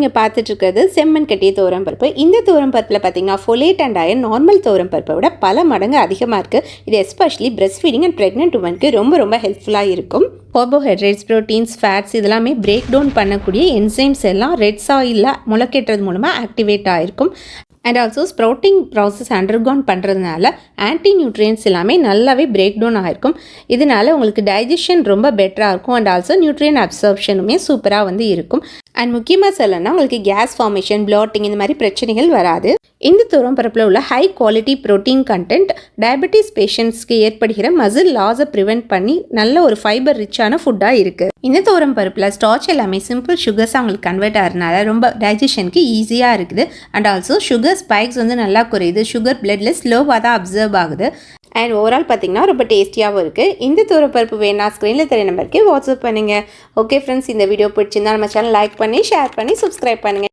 நீங்கள் பார்த்துட்டு இருக்கிறது செம்மண் கட்டிய துவரம் பருப்பு. இந்த துவரம் பருப்பில் பார்த்தீங்கன்னா ஃபொலேட் அண்ட் அயன் நார்மல் தோரம் பருப்பை விட பல மடங்கு அதிகமாக இருக்குது இது especially breast feeding and pregnant உமனுக்கு ரொம்ப ரொம்ப ஹெல்ப்ஃபுல்லாக இருக்கும். கார்போஹைட்ரேட்ஸ் ப்ரோட்டீன்ஸ் ஃபேட்ஸ் இதெல்லாமே பிரேக் டவுன் பண்ணக்கூடிய என்சைம்ஸ் எல்லாம் ரெட் சாயிலில் முளைக்கட்டுறது மூலமாக ஆக்டிவேட் ஆகிருக்கும் and also sprouting process undergone பண்ணுறதுனால ஆன்டி நியூட்ரியன்ஸ் எல்லாமே நல்லாவே பிரேக் டவுன் ஆகிருக்கும் இதனால உங்களுக்கு டைஜஷன் ரொம்ப பெட்டராக இருக்கும். அண்ட் ஆல்சோ நியூட்ரியன் அப்சர்ப்ஷனுமே சூப்பராக வந்து இருக்கும். அண்ட் முக்கியமாக சொல்லணும்னா உங்களுக்கு கேஸ் ஃபார்மேஷன் பிளாட்டிங் இந்த மாதிரி பிரச்சனைகள் வராது. இந்த துவரம் பருப்பில் உள்ள high quality protein content diabetes பேஷண்ட்ஸ்க்கு ஏற்படுகிற மசில் லாஸை ப்ரிவென்ட் பண்ணி நல்ல ஒரு ஃபைபர் ரிச்சான ஃபுட்டாக இருக்குது இந்த துவரம் பருப்பில் ஸ்டார்ச் எல்லாமே சிம்பிள் சுகர்ஸ் அவங்களுக்கு கன்வெர்ட் ஆகிறதுனால ரொம்ப டைஜஷனுக்கு ஈஸியாக இருக்குது. அண்ட் ஆல்சோ சுகர் ஸ்பைக்ஸ் வந்து நல்லா குறையுது. சுகர் பிளட்டில் ஸ்லோவாக தான் அப்சர்வ் ஆகுது. அண்ட் ஓவரால் பார்த்தீங்கன்னா ரொம்ப டேஸ்டியாகவும் இருக்குது இந்த தூரப்பருப்பு வேணா ஸ்க்ரீனில் தெரிய நம்பருக்கு வாட்ஸ்அப் பண்ணுங்கள் ஓகே ஃப்ரெண்ட்ஸ் இந்த வீடியோ பிடிச்சிருந்தா நம்ம சேனல் லைக் பண்ணி ஷேர் பண்ணி சப்ஸ்கிரைப் பண்ணுங்கள்